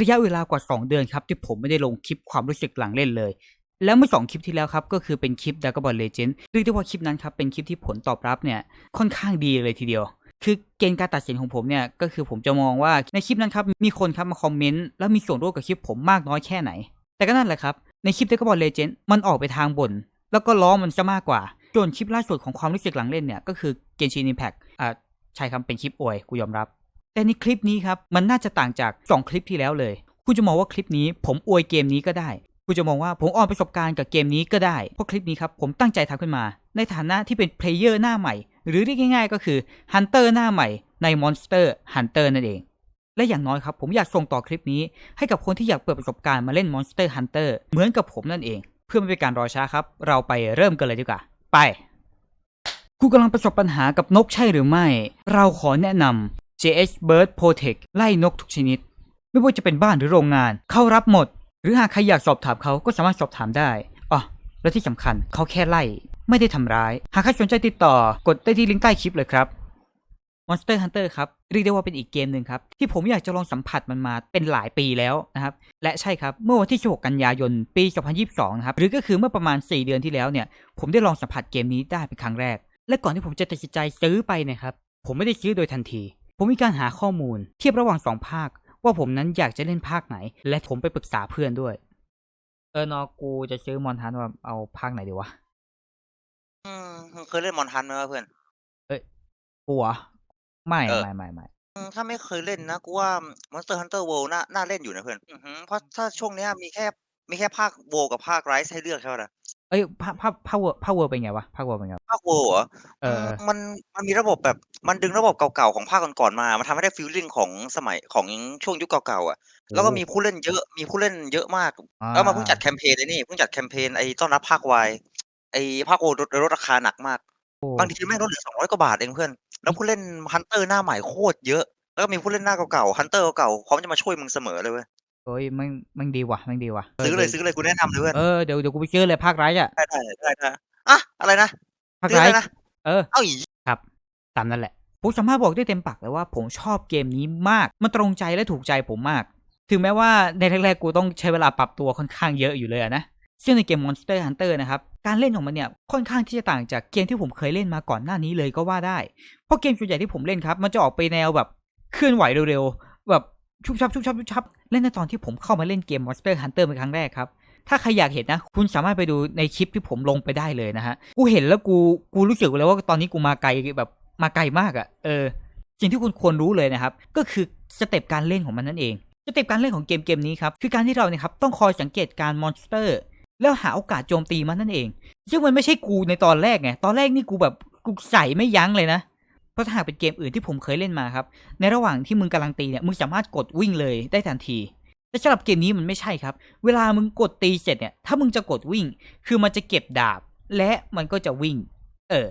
ระยะเวลากว่า 2 เดือนครับ ที่ผมไม่ได้ลงคลิปความรู้สึกหลังเล่นเลย แล้วเมื่อสองคลิปที่แล้วครับ ก็คือเป็นคลิป Dragon Ball Legend เรียกได้ว่าคลิปนั้นครับ เป็นคลิปที่ผลตอบรับเนี่ยค่อนข้างดีเลยทีเดียว คือเกณฑ์การตัดสินของผมเนี่ยก็คือผมจะมองว่าในคลิปนั้นครับมีคนครับมาคอมเมนต์แล้วมีส่วนร่วมกับคลิปผมมากน้อยแค่ไหน แต่ก็นั่นแหละครับในคลิป Dragon Ball Legend มันออกไปทางบ่นแล้วก็ล้อมันซะมากกว่าส่วนคลิปล่าสุดของความรู้สึกหลังเล่นเนี่ยก็คือ Genshin Impact อ่าใช่ครับเป็นคลิปอวยกูยอมรับ แต่ในคลิปนี้ครับมันน่าจะต่างจาก 2 คลิปที่แล้วเลย คุณจะมองว่าคลิปนี้ ผมอวยเกมนี้ก็ได้ คุณจะมองว่าผมออนประสบการณ์กับเกมนี้ก็ได้ เพราะคลิปนี้ครับผมตั้งใจทำขึ้นมา ในฐานะที่เป็นเพลเยอร์หน้าใหม่ หรือเรียกง่าย ๆ ก็คือฮันเตอร์หน้าใหม่ใน Monster Hunter นั่นเอง และอย่างน้อยครับผมอยากส่งต่อคลิปนี้ ให้กับคนที่อยากเปิดประสบการณ์มาเล่น Monster Hunter เหมือนกับผมนั่นเอง เพื่อไม่เป็นการรอช้าครับ เราไปเริ่มกันเลยดีกว่า ไป คุณกำลังประสบปัญหากับนกใช่หรือไม่ เราขอแนะน JS Bird Protect ไล่นกทุกชนิด ไม่ว่าจะเป็นบ้านหรือโรงงาน เขารับหมด หรือหากใครอยากสอบถามเขาก็สามารถสอบถามได้อ๋อและที่สำคัญเขาแค่ไล่ ไม่ได้ทำร้าย หากใครสนใจติดต่อกดได้ที่ลิงก์ใต้คลิปเลยครับ Monster Hunter ครับเรียกได้ว่าเป็นอีกเกมหนึ่งครับ ที่ผมอยากจะลองสัมผัสมันมาเป็นหลายปีแล้วนะครับ และใช่ครับ เมื่อวันที่ 16 กันยายน ปี 2022 นะครับ หรือก็คือเมื่อประมาณ 4 เดือนที่แล้วเนี่ย ผมได้ลองสัมผัสเกมนี้ได้เป็นครั้งแรก และก่อนที่ผมจะตัดสินใจซื้อไปนะครับ ผมไม่ได้ซื้อโดยทันที ผมมีการหาข้อมูลเทียบระหว่างสองภาค ว่าผมนั้นอยากจะเล่นภาคไหน และผมไปปรึกษาเพื่อนด้วย เออนอกูจะซื้อมอนทันว่าเอาภาคไหนดีวะอืมมึงเคยเล่นมอนทันไหมวะเพื่อนกูเหรอไม่เออ ไม่ไม่ไม่อืมถ้าไม่เคยเล่นนะกูว่า Monster Hunter World น่าน่าเล่นอยู่นะเพื่อนอือหือเพราะถ้าช่วงเนี้ยมีแค่มีแค่ภาค World กับภาค Rise ให้เลือกเท่านั้น เอ้ยภาคภาคภาคเวอร์ภาคเวอร์เป็นไงวะภาคเวอร์เป็นไงวะภาค World เหรอเออมมันมันมีระบบแบบมันดึงระบบเก่าๆของภาคก่อนๆมา มันทำให้ได้ฟีลลิ่งของสมัยของช่วงยุคเก่าๆอะ แล้วก็มีผู้เล่นเยอะมีผู้เล่นเยอะมากอ่าแล้วมาเพิ่งจัดแคมเปญไอ้นี่เพิ่งจัดแคมเปญไอ้ต้อนรับภาค Y ไอ้ภาค World ลดลดราคาหนักมากโอ้บางทีแม่งลดเหลือสองร้อยกว่าบาทเองเพื่อน แล้วผู้เล่นฮันเตอร์หน้าใหม่โคตรเยอะ แล้วก็มีผู้เล่นหน้าเก่าๆฮันเตอร์เก่าๆพร้อมจะมาช่วยมึงเสมอเลยเว้ย เฮ้ยมันมันดีว่ะมันดีว่ะซื้อเลยซื้อเลยกูแนะนำเลยเพื่อนเออเดี๋ยวเดี๋ยวกูไปซื้อเลยภาคไรอะได้ได้ได้ได้อะอะไรนะภาคซื้อไรเลยนะเออเอ้าอีครับ ตามนั้นแหละผมสามารถบอกได้เต็มปากเลยว่าผมชอบเกมนี้มาก มันตรงใจและถูกใจผมมาก ถึงแม้ว่าในแรกๆกูต้องใช้เวลาปรับตัวค่อนข้างเยอะอยู่เลยอะนะซึ่งในเกม Monster Hunter นะครับ การเล่นของมันเนี่ยค่อนข้างที่จะต่างจากเกมที่ผมเคยเล่นมาก่อนหน้านี้เลยก็ว่าได้ เพราะเกมส่วนใหญ่ที่ผมเล่นครับ มันจะออกไปแนวแบบเคลื่อนไหวเร็วๆแบบชุบชับชุบชับชุบชับ เล่นในตอนที่ผมเข้ามาเล่นเกม Monster Hunter เป็นครั้งแรกครับ ถ้าใครอยากเห็นนะ คุณสามารถไปดูในคลิปที่ผมลงไปได้เลยนะฮะ กูเห็นแล้วกูกูรู้สึกเลยว่าตอนนี้กูมาไกลแบบมาไกลมากอะ่ะ เออสิ่งที่คุณควรรู้เลยนะครับ ก็คือสเต็ปการเล่นของมันนั่นเองสเต็ปการเล่นของเกมเกมนี้ครับคือการที่เราเนี่ยครับต้องคอยสังเกตการมอนสเตอร์แล้วหาโอกาสโจมตีมันนั่นเอง ซึ่งมันไม่ใช่กูในตอนแรกไงตอนแรกนี่กูแบบกูใส่ไม่ยั้งเลยนะ เพราะถ้าหากเป็นเกมอื่นที่ผมเคยเล่นมาครับ ในระหว่างที่มึงกำลังตีเนี่ย มึงสามารถกดวิ่งเลยได้ทันที แต่สำหรับเกมนี้มันไม่ใช่ครับ เวลามึงกดตีเสร็จเนี่ย ถ้ามึงจะกดวิ่ง คือมันจะเก็บดาบ และมันก็จะวิ่ง เออ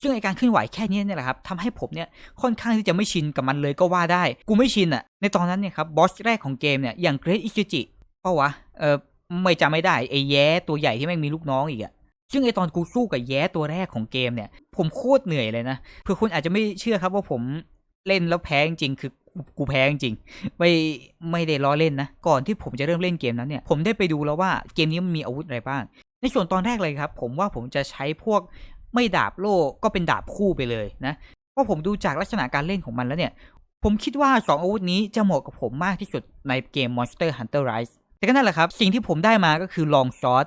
ซึ่งไอการเคลื่อนไหวแค่นี้เนี่ยแหละครับทำให้ผมเนี่ย ค่อนข้างที่จะไม่ชินกับมันเลยก็ว่าได้ กูไม่ชินอะในตอนนั้นเนี่ยครับ บอสแรกของเกมเนี่ย อย่างเกรทอิชิจิเพราะวะ เออไม่จำไม่ได้ ไอแย้ตัวใหญ่ที่แม่งมีลูกน้องอีกอะ ซึ่งไอตอนกูสู้กับแย้ตัวแรกของเกมเนี่ย ผมโคตรเหนื่อยเลยนะเพื่อคุณอาจจะไม่เชื่อครับว่าผมเล่นแล้วแพ้จริงคือกูแพ้จริงไม่ไม่ได้ล้อเล่นนะ ก่อนที่ผมจะเริ่มเล่นเกมนั้นเนี่ย ผมได้ไปดูแล้วว่าเกมนี้มันมีอาวุธอะไรบ้าง ในส่วนตอนแรกเลยครับ ผมว่าผมจะใช้พวกไม่ดาบโล่ก็เป็นดาบคู่ไปเลยนะเพราะผมดูจากลักษณะการเล่นของมันแล้วเนี่ย ผมคิดว่า 2 อาวุธนี้จะเหมาะกับผมมากที่สุดในเกม Monster Hunter Rise แต่ก็นั่นแหละครับ สิ่งที่ผมได้มาก็คือ Long Sword ต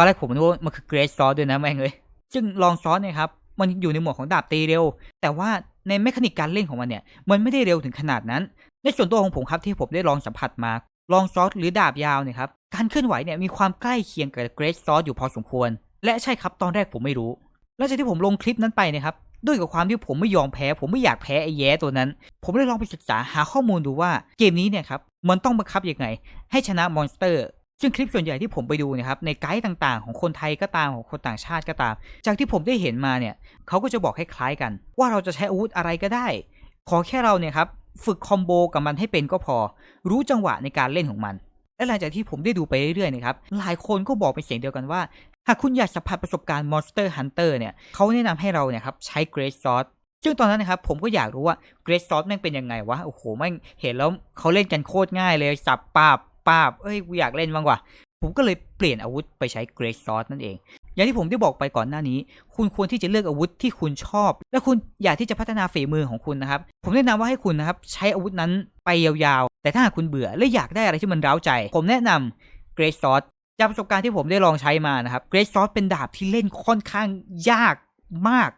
อนแรกผมนึกว่ามันคือ Great Sword ด้วยนะแม่งเลยซึ่ง Long Sword เนี่ยครับมันอยู่ในหมวดของดาบตีเร็ว แต่ว่าในเมคานิกการเล่นของมันเนี่ยมันไม่ได้เร็วถึงขนาดนั้น ในส่วนตัวของผมครับที่ผมได้ลองสัมผัสมาลองซอสหรือดาบยาวเนี่ยครับการเคลื่อนไหวเนี่ยมีความใกล้เคียงกับเกร t ซอสอยู่พอสมควร และใช่ครับตอนแรกผมไม่รู้ แล้วจากที่ผมลงคลิปนั้นไปนะครับด้วยกับความที่ผมไม่ยอมแพ้ ผมไม่อยากแพ้ไอ้แย้ตัวนั้น ผมได้ลองไปศึกษาหาข้อมูลดูว่าเกมนี้เนี่ยครับมันต้องบังคับยังไง ให้ชนะมอนสเตอร์ ซึ่งคลิปส่วนใหญ่ที่ผมไปดูนะครับในไกด์ต่างๆ ของคนไทยก็ตามของคนต่างชาติก็ตาม จากที่ผมได้เห็นมาเนี่ยเขาก็จะบอกคล้ายๆกัน ว่าเราจะใช้อาวุธอะไรก็ได้ ขอแค่เราเนี่ยครับฝึกคอมโบกับมันให้เป็นก็พอ รู้จังหวะในการเล่นของมัน และหลังจากที่ผมได้ดูไปเรื่อยๆนะครับหลายคนก็บอกเป็นเสียงเดียวกันว่า หากคุณอยากสัมผัสประสบการณ์ Monster Hunter เนี่ยเขาแนะนำให้เราเนี่ยครับใช้ Great Sword ซึ่งตอนนั้นนะครับผมก็อยากรู้ว่าเกรซซอสแม่งเป็นยังไงวะโอ้โหแม่งเห็นแล้วเขาเล่นกันโคตรง่ายเลยสับปาบ ป้าบเอ้ยกูอยากเล่นบ้างว่ะผมก็เลยเปลี่ยนอาวุธไปใช้เกรซซอสนั่นเอง อย่างที่ผมได้บอกไปก่อนหน้านี้ คุณควรที่จะเลือกอาวุธที่คุณชอบ และคุณอยากที่จะพัฒนาฝีมือของคุณนะครับ ผมแนะนำว่าให้คุณนะครับใช้อาวุธนั้นไปยาวๆ แต่ถ้าหากคุณเบื่อและอยากได้อะไรที่มันร้าวใจ ผมแนะนำเกรซซอสจากประสบการณ์ที่ผมได้ลองใช้มานะครับเกรซซอสเป็นดาบที่เล่นค่อนข้างยากมาก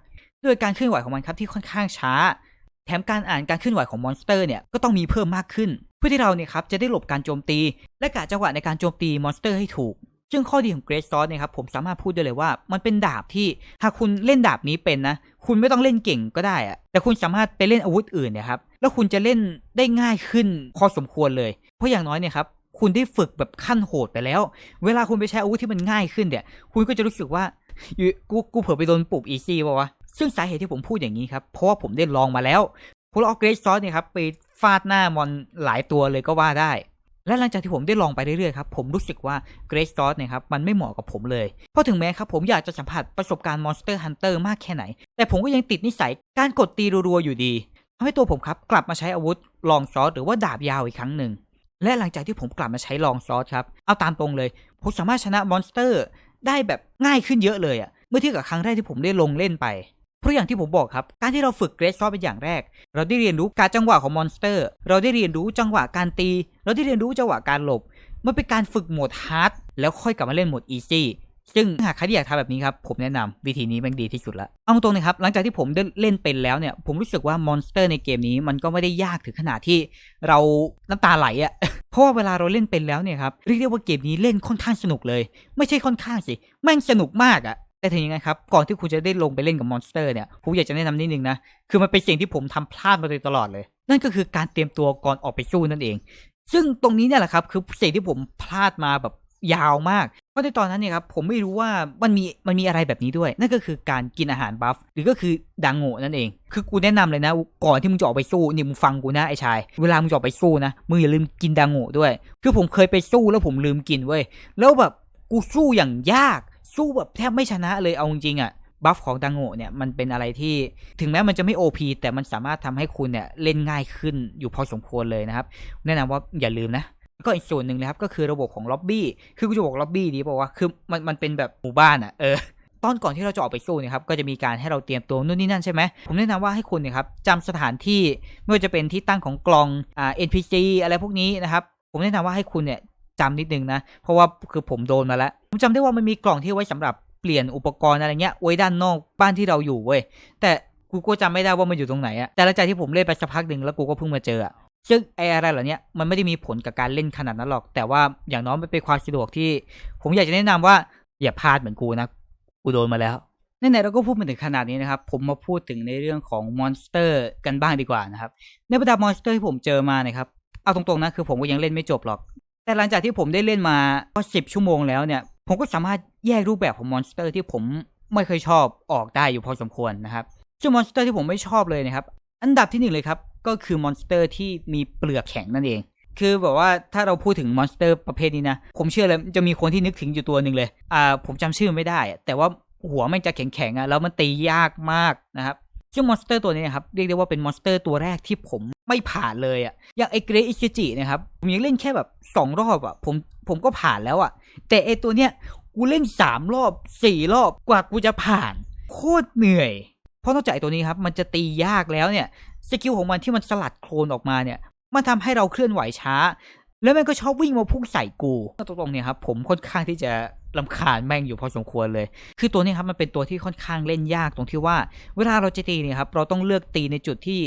ด้วยการเคลื่อนไหวของมันครับที่ค่อนข้างช้า แถมการอ่านการเคลื่อนไหวของมอนสเตอร์เนี่ยก็ต้องมีเพิ่มมากขึ้น พื่อที่เราเนี่ยครับจะได้หลบการโจมตี และกะจังหวะในการโจมตีมอนสเตอร์ให้ถูก ซึ่งข้อดีของเกรซซอสเนี่ยครับผมสามารถพูดได้เลยว่า มันเป็นดาบที่หากคุณเล่นดาบนี้เป็นนะ คุณไม่ต้องเล่นเก่งก็ได้อะแต่คุณสามารถไปเล่นอาวุธอื่นเนี่ยครับแล้วคุณจะเล่นได้ง่ายขึ้นพอสมควรเลย เพราะอย่างน้อยเนี่ยครับคุณได้ฝึกแบบขั้นโหดไปแล้ว เวลาคุณไปใช้อาวุธที่มันง่ายขึ้นเนี่ย คุณก็จะรู้สึกว่าอยู่กูกูเผลอไปโดนปุบอีซี่ป่าวะซึ่งสาเหตุที่ผมพูดอย่างนี้ครับ เพราะว่าผมได้ลองมาแล้ว ผมเอาเกรซซอสเนี่ยครับไปฟาดหน้ามอนหลายตัวเลยก็ว่าได้ และหลังจากที่ผมได้ลองไปเรื่อยๆครับผมรู้สึกว่าเกรซซอสเนี่ยครับมันไม่เหมาะกับผมเลย เพราะถึงแม้ครับผมอยากจะสัมผัสประสบการณ์ Monster Hunter มากแค่ไหน แต่ผมก็ยังติดนิสัยการกดตีรัวๆอยู่ดีทำให้ตัวผมครับกลับมาใช้อาวุธลองซอสหรือว่าดาบยาวอีกครั้งหนึ่งและหลังจากที่ผมกลับมาใช้ลองซอสครับ เอาตามตรงเลย ผมสามารถชนะมอนสเตอร์ได้แบบง่ายขึ้นเยอะเลยอะเมื่อเทียบกับครั้งแรกที่ผมได้ลงเล่นไป เพราะอย่างที่ผมบอกครับ การที่เราฝึกเกรซซอสเป็นอย่างแรก เราได้เรียนรู้การจังหวะของมอนสเตอร์ เราได้เรียนรู้จังหวะการตี เราได้เรียนรู้จังหวะการหลบ มันเป็นการฝึกโหมดฮาร์ดแล้วค่อยกลับมาเล่นโหมดอีซี่ซึ่งหากใครที่อยากทำแบบนี้ครับ ผมแนะนำวิธีนี้ม่งดีที่สุดละเอาตรงๆนะครับ หลังจากที่ผมได้เล่นเป็นแล้วเนี่ย ผมรู้สึกว่ามอนสเตอร์ในเกมนี้มันก็ไม่ได้ยากถึงขนาดที่เราน้ำตาไหลอะเพราะว่าเวลาเราเล่นเป็นแล้วเนี่ยครับเรียกได้ว่าเกมนี้เล่นค่อนข้างสนุกเลย ไม่ใช่ค่อนข้างสิแม่งสนุกมากอะ แต่ถึงยังไงครับ ก่อนที่คุณจะได้ลงไปเล่นกับมอนสเตอร์เนี่ยผมอยากจะแนะนำนิดนึงนะ คือมันเป็นสิ่งที่ผมทำพลาดมาโดยตลอดเลย นั่นก็คือการเตรียมตัวก่อนออกไปสู้นั่นเอง ซึ่งตรงนี้เนี่ยแหละครับ คือสิ่งที่ผมพลาดมาแบบยาวมาก เพราะในตอนนั้นเนี่ยครับผมไม่รู้ว่ามันมีมันมีอะไรแบบนี้ด้วย นั่นก็คือการกินอาหารบัฟหรือก็คือดังโง่นั่นเอง คือกูแนะนำเลยนะ ก่อนที่มึงจะออกไปสู้นี่มึงฟังกูนะไอ้ชาย เวลามึงจะออกไปสู้นะมึงอย่าลืมกินดังโง่ด้วย คือผมเคยไปสู้แล้วผมลืมกินเว้ย แล้วแบบกูสู้อย่างยาก สู้แบบแทบไม่ชนะเลยเอาจริงๆอะบัฟของดังโง่เนี่ยมันเป็นอะไรที่ถึงแม้มันจะไม่ OP แต่มันสามารถทำให้คุณเนี่ยเล่นง่ายขึ้นอยู่พอสมควรเลยนะครับ แนะนำว่าอย่าลืมนะ ก็อีกส่วนหนึ่งนะครับก็คือระบบของล็อบบี้คือกูจะบอกล็อบบี้ดีบอกว่าคือมันมันเป็นแบบหมู่บ้านอะ่ะเออตอนก่อนที่เราจะออกไปสู้เนี่ยครับก็จะมีการให้เราเตรียมตัวนู่นนี่นั่นใช่ไหมผมแนะนำว่าให้คุณเนี่ยครับจำสถานที่ไม่ว่าจะเป็นที่ตั้งของกลองอ่า NPC อะไรพวกนี้นะครับผมแนะนำว่าให้คุณเนี่ย จำนิดนึงนะ เพราะว่าคือผมโดนมาแล้ว ผมจำได้ว่ามันมีกล่องที่ไว้สำหรับเปลี่ยนอุปกรณ์อะไรเงี้ยไว้ด้านนอกบ้านที่เราอยู่เว้ยแต่กูก็จำไม่ได้ว่ามันอยู่ตรงไหนอะแต่หลังจากที่ผมเล่นไปสักพักหนึ่งแล้วกูก็เพิ่งมาเจออะซึ่งไอ้อะไรเหล่านี้มันไม่ได้มีผลกับการเล่นขนาดนั้นหรอก แต่ว่าอย่างน้อยมันเป็นความสะดวกที่ ผมอยากจะแนะนำว่าอย่าพลาดเหมือนกูนะกูโดนมาแล้วไหนเราก็พูดมาถึงขนาดนี้นะครับ ผมมาพูดถึงในเรื่องของมอนสเตอร์กันบ้างดีกว่านะครับในบรรดามอนสเตอร์ที่ผมเจอมานะครับเอาตรงๆนะคือผมก็ยังเล่นไม่จบหรอก แต่หลังจากที่ผมได้เล่นมาก็สิบชั่วโมงแล้วเนี่ย ผมก็สามารถแยกรูปแบบของมอนสเตอร์ที่ผมไม่เคยชอบออกได้อยู่พอสมควรนะครับซึ่งมอนสเตอร์ที่ผมไม่ชอบเลยนะครับ อันดับที่หนึ่งเลยครับ ก็คือมอนสเตอร์ที่มีเปลือกแข็งนั่นเอง คือแบบว่าถ้าเราพูดถึงมอนสเตอร์ประเภทนี้นะ ผมเชื่อเลยจะมีคนที่นึกถึงอยู่ตัวหนึ่งเลย อ่า ผมจำชื่อไม่ได้ แต่ว่าหัวมันจะแข็งๆอะแล้วมันตียากมากนะครับ ซึ่งมอนสเตอร์ตัวนี้นะครับเรียกได้ว่าเป็นมอนสเตอร์ตัวแรกที่ผมไม่ผ่านเลยอะอย่างไอเกรอิชิจินะครับผมยังเล่นแค่แบบสองรอบอะผมผมก็ผ่านแล้วอะ แต่ไอตัวเนี้ยกูเล่นสามรอบสี่รอบกว่ากูจะผ่าน โคตรเหนื่อย เพราะนอกจากไอตัวนี้ครับมันจะตียากแล้วเนี่ยสกิลของมันที่มันสลัดโคลนออกมาเนี่ยมันทำให้เราเคลื่อนไหวช้า แล้วแมันก็ชอบวิ่งมาพุ่งใส่กูตรงๆเนี่ยครับผมค่อนข้างที่จะลำคาญแม่งอยู่พอสมควรเลย คือตัวนี้ครับมันเป็นตัวที่ค่อนข้างเล่นยากตรงที่ว่า เวลาเราจะตีเนี่ยครับเราต้องเลือกตีในจุดที่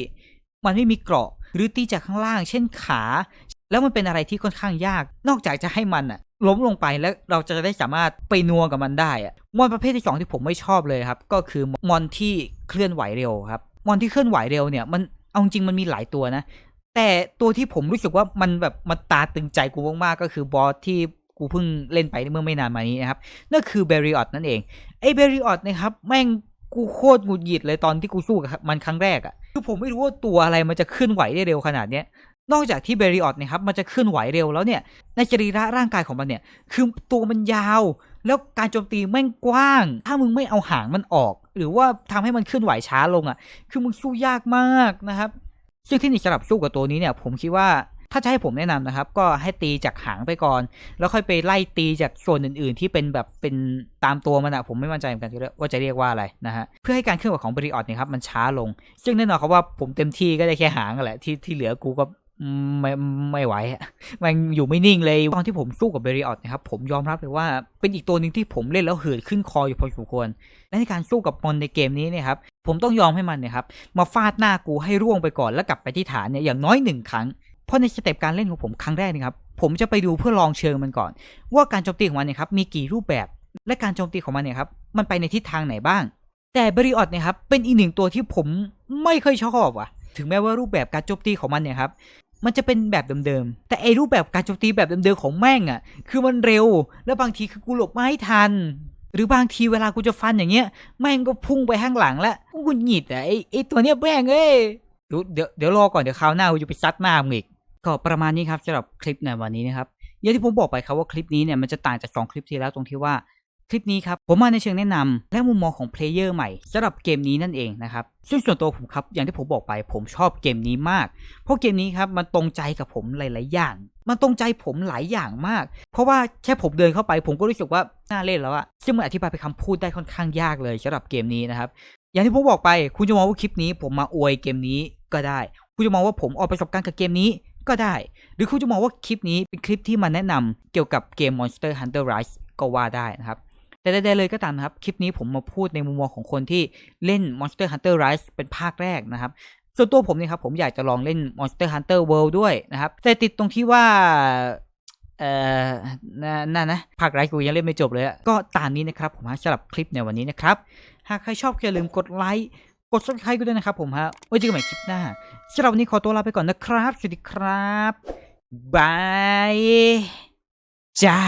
มันไม่มีเกราะหรือตีจากข้างล่าง เช่นขา แล้วมันเป็นอะไรที่ค่อนข้างยาก นอกจากจะให้มันอะล้มลงไปแล้วเราจะได้สามารถไปนัวกับมันได้อะมอนประเภทที่สองที่ผมไม่ชอบเลยครับ ก็คือมอนที่เคลื่อนไหวเร็วครับ มอนที่เคลื่อนไหวเร็วเนี่ยมันเอาจริงมันมีหลายตัวนะ แต่ตัวที่ผมรู้สึกว่ามันแบบมันตาตึงใจกูมากๆก็คือบอสที่กูเพิ่งเล่นไปเมื่อไม่นานมานี้นะครับ นั่นคือเบริออตนั่นเอง ไอ้เบริออตนะครับ แม่งกูโคตรหงุดหงิดเลยตอนที่กูสู้กับมันครั้งแรกอะ่ะคือผมไม่รู้ว่าตัวอะไรมันจะเคลื่อนไหวได้เร็วขนาดเนี้ยนอกจากที่เบริออตนะครับ มันจะเคลื่อนไหวเร็วแล้วเนี่ยในสรีระร่างกายของมันเนี่ย คือตัวมันยาว แล้วการโจมตีแม่งกว้าง ถ้ามึงไม่เอาหางมันออก หรือว่าทำให้มันเคลื่อนไหวช้าลงอะ คือมึงสู้ยากมากนะครับ ซึ่งเทคนิคสำหรับสู้กับตัวนี้เนี่ย ผมคิดว่าถ้าจะให้ผมแนะนำนะครับ ก็ให้ตีจากหางไปก่อน แล้วค่อยไปไล่ตีจากส่วนอื่นๆ ที่เป็นแบบเป็นตามตัวมันอะผมไม่มั่นใจเหมือนกันว่าจะเรียกว่าอะไรนะฮะเพื่อให้การเคลื่อนไหวของบริออดเนี่ยครับมันช้าลง ซึ่งแน่นอนครับว่าผมเต็มที่ก็ได้แค่หางกันแหละที่ที่เหลือกูก็ ไม่ไม่ไหวอะมันอยู่ไม่นิ่งเลยตอนที่ผมสู้กับเบริออตนะครับผมยอมรับเลยว่าเป็นอีกตัวหนึ่งที่ผมเล่นแล้วเหือดขึ้นคออยู่พอสมควรและในการสู้กับมอนในเกมนี้เนี่ยครับผมต้องยอมให้มันเนี่ยครับมาฟาดหน้ากูให้ร่วงไปก่อนแล้วกลับไปที่ฐานเนี่ยอย่างน้อยหนึ่งครั้งเพราะในสเต็ปการเล่นของผมครั้งแรกเนะครับผมจะไปดูเพื่อลองเชิงมันก่อน ว่าการโจมตีของมันเนี่ยครับมีกี่รูปแบบ และการโจมตีของมันเนี่ยครับมันไปในทิศทางไหนบ้าง แต่เบริออตเนี่ยครับเป็นอีกหนึ่งตัวที่ผมไม่ค่อยชอบว่ะถึงแม้ว่ารูปแบบการโจมตีของมันเนี่ยครับ มันจะเป็นแบบเดิมๆ แต่ไอรูปแบบการโจมตีแบบเดิมๆของแม่งอะ คือมันเร็ว แล้วบางทีคือกูหลบไม่ทัน หรือบางทีเวลากูจะฟันอย่างเงี้ย แม่งก็พุ่งไปข้างหลังแล้ว กูหงุดหงิดอะไอไอตัวเนี้ยแม่งเอ้ยยวเดี๋ยวเดี๋ยวรอก่อนเดี๋ยวคราวหน้ากูจะไปซัดหน้ามึงอีก ก็ประมาณนี้ครับสำหรับคลิปในวันนี้นะครับอย่างที่ผมบอกไปครับว่าคลิปนี้เนี่ยมันจะต่างจากสองคลิปที่แล้วตรงที่ว่า คลิปนี้ครับผมมาในเชิงแนะนำและมุมมองของเพลเยอร์ใหม่สำหรับเกมนี้นั่นเองนะครับซึ่งส่วนตัวผมครับอย่างที่ผมบอกไปผมชอบเกมนี้มาก เพราะเกมนี้ครับมันตรงใจกับผมหลาย ๆ อย่าง มันตรงใจผมหลายอย่างมาก เพราะว่าแค่ผมเดินเข้าไป ผมก็รู้สึกว่าน่าเล่นแล้วอะซึ่งมันอธิบายเป็นคำพูดได้ค่อนข้างยากเลยสำหรับเกมนี้นะครับอย่างที่ผมบอกไป คุณจะมองว่าคลิปนี้ ผมมาอวยเกมนี้ก็ได้ คุณจะมองว่าผมเอาประสบการณ์กับเกมนี้ก็ได้ หรือคุณจะมองว่าคลิปนี้เป็นคลิปที่มาแนะนำเกี่ยวกับเกม Monster Hunter Rise ก็ว่าได้นะครับ แต่ใดๆเลยก็ตามนะครับ คลิปนี้ผมมาพูดในมุมมองของคนที่เล่น Monster Hunter Rise เป็นภาคแรกนะครับ ส่วนตัวผมเนี่ยครับผมอยากจะลองเล่น Monster Hunter World ด้วยนะครับ แต่ติดตรงที่ว่าเอ่อนั่นนะภาคไรกูยังเล่นไม่จบเลยก็ตามนี้นะครับผมฮะสำหรับคลิปในวันนี้นะครับ หากใครชอบอย่าลืมกดไลค์กด subscribe ก็ด้วยนะครับผมฮะไว้เจอกันใหม่คลิปหน้าสำหรับวันนี้ขอตัวลาไปก่อนนะครับ สวัสดีครับบายจ้า